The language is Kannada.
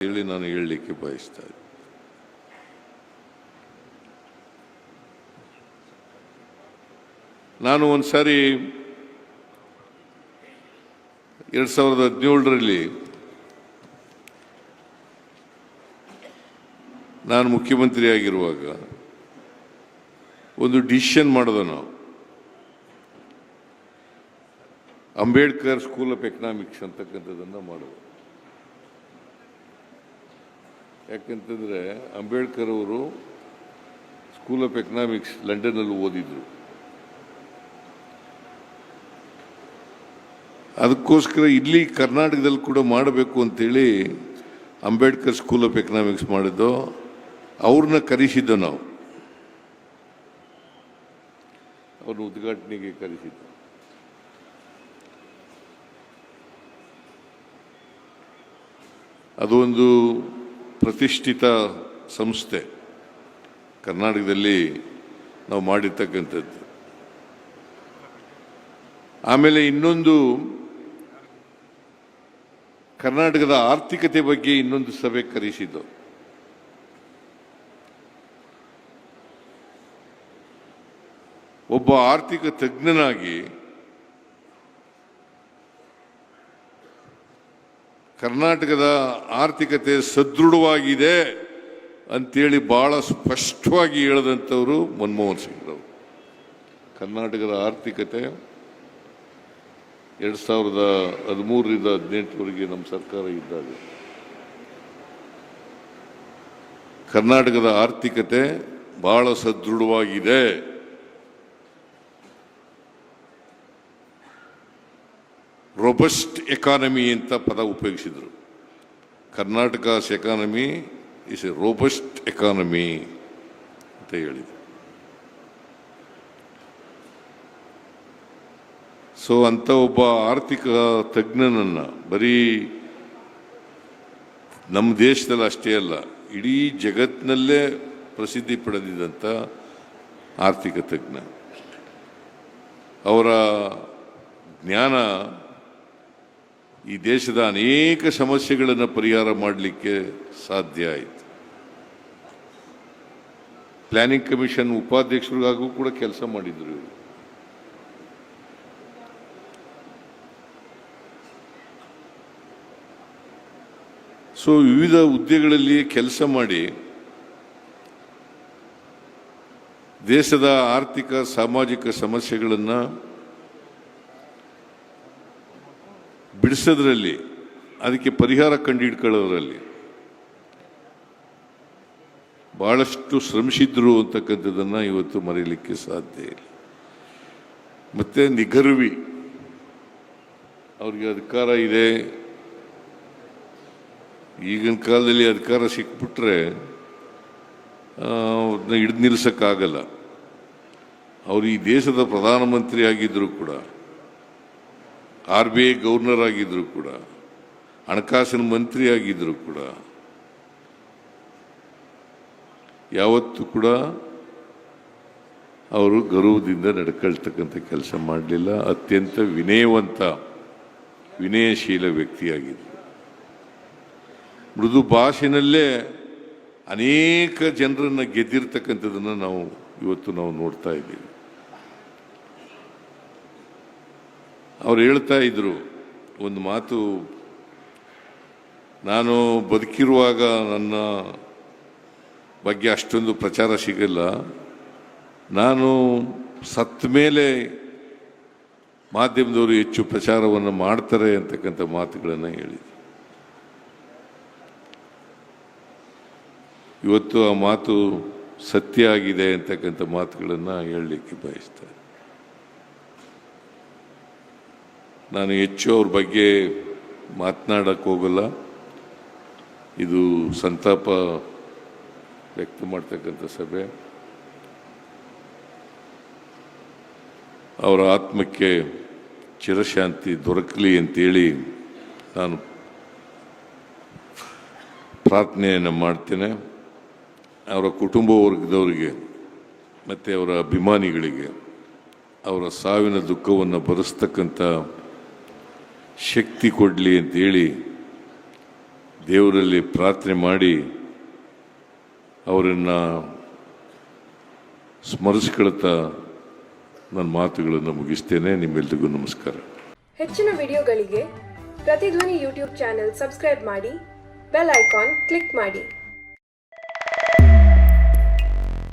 ಹೇಳಿ ನಾನು ಹೇಳಲಿಕ್ಕೆ ಬಯಸ್ತಾ ಇದ್ದೀನಿ ನಾನು ಒಂದು ಸಾರಿ ಎರಡು ಸಾವಿರದ ಹದಿನೇಳರಲ್ಲಿ ನಾನು ಮುಖ್ಯಮಂತ್ರಿ ಆಗಿರುವಾಗ ಒಂದು ಡಿಸಿಷನ್ ಮಾಡಿದೆ ನಾವು. ಅಂಬೇಡ್ಕರ್ ಸ್ಕೂಲ್ ಆಫ್ ಎಕನಾಮಿಕ್ಸ್ ಅಂತಕ್ಕಂಥದ್ದನ್ನು ಮಾಡೋದು ಯಾಕಂತಂದರೆ ಅಂಬೇಡ್ಕರ್ ಅವರು ಸ್ಕೂಲ್ ಆಫ್ ಎಕನಾಮಿಕ್ಸ್ ಲಂಡನ್ನಲ್ಲಿ ಓದಿದ್ರು. ಅದಕ್ಕೋಸ್ಕರ ಇಲ್ಲಿ ಕರ್ನಾಟಕದಲ್ಲಿ ಕೂಡ ಮಾಡಬೇಕು ಅಂತೇಳಿ ಅಂಬೇಡ್ಕರ್ ಸ್ಕೂಲ್ ಆಫ್ ಎಕನಾಮಿಕ್ಸ್ ಮಾಡಿದ್ದು. ಅವ್ರನ್ನ ಕರೆಸಿದ್ದು ನಾವು. ಅವ್ರನ್ನ ಉದ್ಘಾಟನೆಗೆ ಕರೆಸಿದ್ದು. ಅದೊಂದು ಪ್ರತಿಷ್ಠಿತ ಸಂಸ್ಥೆ ಕರ್ನಾಟಕದಲ್ಲಿ ನಾವು ಮಾಡಿರ್ತಕ್ಕಂಥದ್ದು. ಆಮೇಲೆ ಇನ್ನೊಂದು ಕರ್ನಾಟಕದ ಆರ್ಥಿಕತೆ ಬಗ್ಗೆ ಇನ್ನೊಂದು ಸಭೆ ಕರೆಸಿದ್ದು. ಒಬ್ಬ ಆರ್ಥಿಕ ತಜ್ಞನಾಗಿ ಕರ್ನಾಟಕದ ಆರ್ಥಿಕತೆ ಸದೃಢವಾಗಿದೆ ಅಂತೇಳಿ ಬಹಳ ಸ್ಪಷ್ಟವಾಗಿ ಹೇಳಿದಂಥವರು ಮನಮೋಹನ್ ಸಿಂಗ್ರವರು ಕರ್ನಾಟಕದ ಆರ್ಥಿಕತೆ ಎರಡು ಸಾವಿರದ ಹದಿಮೂರರಿಂದ ಹದಿನೆಂಟರವರೆಗೆ ನಮ್ಮ ಸರ್ಕಾರ ಇದ್ದಾಗ. ಕರ್ನಾಟಕದ ಆರ್ಥಿಕತೆ ಬಹಳ ಸದೃಢವಾಗಿದೆ. ರೊಬಸ್ಟ್ ಎಕಾನಮಿ ಅಂತ ಪದ ಉಪಯೋಗಿಸಿದರು? Karnataka's economy is a robust economy ಅಂತ ಹೇಳಿದರು. ಸೊ ಅಂಥ ಒಬ್ಬ ಆರ್ಥಿಕ ತಜ್ಞನನ್ನು ಬರೀ ನಮ್ಮ ದೇಶದಲ್ಲಿ ಅಷ್ಟೇ ಅಲ್ಲ, ಇಡೀ ಜಗತ್ತಿನಲ್ಲೇ ಪ್ರಸಿದ್ಧಿ ಪಡೆದಿದ್ದಂಥ ಆರ್ಥಿಕ ತಜ್ಞ. ಅವರ ಜ್ಞಾನ ಈ ದೇಶದ ಅನೇಕ ಸಮಸ್ಯೆಗಳನ್ನು ಪರಿಹಾರ ಮಾಡಲಿಕ್ಕೆ ಸಾಧ್ಯ ಆಯಿತು. ಪ್ಲಾನಿಂಗ್ ಕಮಿಷನ್ ಉಪಾಧ್ಯಕ್ಷರಿಗಾಗೂ ಕೂಡ ಕೆಲಸ ಮಾಡಿದ್ರು ಸೊ ವಿವಿಧ ಹುದ್ದೆಗಳಲ್ಲಿ ಕೆಲಸ ಮಾಡಿ ದೇಶದ ಆರ್ಥಿಕ, ಸಾಮಾಜಿಕ ಸಮಸ್ಯೆಗಳನ್ನು ಬಿಡಿಸೋದ್ರಲ್ಲಿ, ಅದಕ್ಕೆ ಪರಿಹಾರ ಕಂಡುಹಿಡ್ಕೊಳ್ಳೋದ್ರಲ್ಲಿ ಬಹಳಷ್ಟು ಶ್ರಮಿಸಿದ್ರು ಅಂತಕ್ಕಂಥದ್ದನ್ನು ಇವತ್ತು ಮರೀಲಿಕ್ಕೆ ಸಾಧ್ಯ ಇಲ್ಲ. ಮತ್ತೆ ನಿಗರ್ವಿ ಅವ್ರಿಗೆ ಅಧಿಕಾರ ಇದೆ. ಈಗಿನ ಕಾಲದಲ್ಲಿ ಅಧಿಕಾರ ಸಿಕ್ಬಿಟ್ರೆ ಅವ್ರನ್ನ ಹಿಡಿದು ನಿಲ್ಲಿಸೋಕ್ಕಾಗಲ್ಲ ಅವರು ಈ ದೇಶದ ಪ್ರಧಾನಮಂತ್ರಿ ಆಗಿದ್ದರೂ ಕೂಡ ಆರ್ ಬಿ ಐ ಗವರ್ನರ್ ಆಗಿದ್ದರೂ ಕೂಡ, ಹಣಕಾಸಿನ ಮಂತ್ರಿ ಆಗಿದ್ದರೂ ಕೂಡ, ಯಾವತ್ತೂ ಕೂಡ ಅವರು ಗೌರವದಿಂದ ನಡ್ಕೊಳ್ತಕ್ಕಂಥ ಕೆಲಸ ಮಾಡಲಿಲ್ಲ. ಅತ್ಯಂತ ವಿನಯವಂತ, ವಿನಯಶೀಲ ವ್ಯಕ್ತಿಯಾಗಿದ್ದರು ಮೃದು ಭಾಷೆಯಲ್ಲೇ ಅನೇಕ ಜನರನ್ನು ಗೆದ್ದಿರ್ತಕ್ಕಂಥದ್ದನ್ನು ನಾವು, ಇವತ್ತು ನಾವು ನೋಡ್ತಾ ಇದ್ದೀವಿ. ಅವ್ರು ಹೇಳ್ತಾ ಇದ್ರು ಒಂದು ಮಾತು. ನಾನು ಬದುಕಿರುವಾಗ ನನ್ನ ಬಗ್ಗೆ ಅಷ್ಟೊಂದು ಪ್ರಚಾರ ಸಿಗಲ್ಲ. ನಾನು ಸತ್ತ ಮೇಲೆ ಮಾಧ್ಯಮದವರು ಹೆಚ್ಚು ಪ್ರಚಾರವನ್ನು ಮಾಡ್ತಾರೆ ಅಂತಕ್ಕಂಥ ಮಾತುಗಳನ್ನು ಹೇಳಿದೆ ಇವತ್ತು ಆ ಮಾತು ಸತ್ಯ ಆಗಿದೆ ಅಂತಕ್ಕಂಥ ಮಾತುಗಳನ್ನು ಹೇಳಲಿಕ್ಕೆ ಬಯಸ್ತಾರೆ. ನಾನು ಹೆಚ್ಚು ಅವ್ರ ಬಗ್ಗೆ ಮಾತನಾಡಕ್ಕೆ ಹೋಗಲ್ಲ. ಇದು ಸಂತಾಪ ವ್ಯಕ್ತ ಮಾಡ್ತಕ್ಕಂಥ ಸಭೆ. ಅವರ ಆತ್ಮಕ್ಕೆ ಚಿರಶಾಂತಿ ದೊರಕಲಿ ಅಂತೇಳಿ ನಾನು ಪ್ರಾರ್ಥನೆಯನ್ನು ಮಾಡ್ತೇನೆ. ಅವರ ಕುಟುಂಬ ವರ್ಗದವರಿಗೆ ಮತ್ತು ಅವರ ಅಭಿಮಾನಿಗಳಿಗೆ ಅವರ ಸಾವಿನ ದುಃಖವನ್ನು ಭರಿಸ್ತಕ್ಕಂಥ ಶಕ್ತಿ ಕೊಡಲಿ ಅಂತೇಳಿ ದೇವರಲ್ಲಿ ಪ್ರಾರ್ಥನೆ ಮಾಡಿ ಅವರನ್ನು ಸ್ಮರಿಸ್ಕೊಳ್ತಾ ನನ್ನ ಮಾತುಗಳನ್ನು ಮುಗಿಸ್ತೇನೆ. ನಿಮ್ಮೆಲ್ರಿಗೂ ನಮಸ್ಕಾರ. ಹೆಚ್ಚಿನ ವಿಡಿಯೋಗಳಿಗೆ ಪ್ರತಿಧ್ವನಿ ಯೂಟ್ಯೂಬ್ ಚಾನೆಲ್ ಸಬ್ಸ್ಕ್ರೈಬ್ ಮಾಡಿ, ಬೆಲ್ ಐಕಾನ್ ಕ್ಲಿಕ್ ಮಾಡಿ.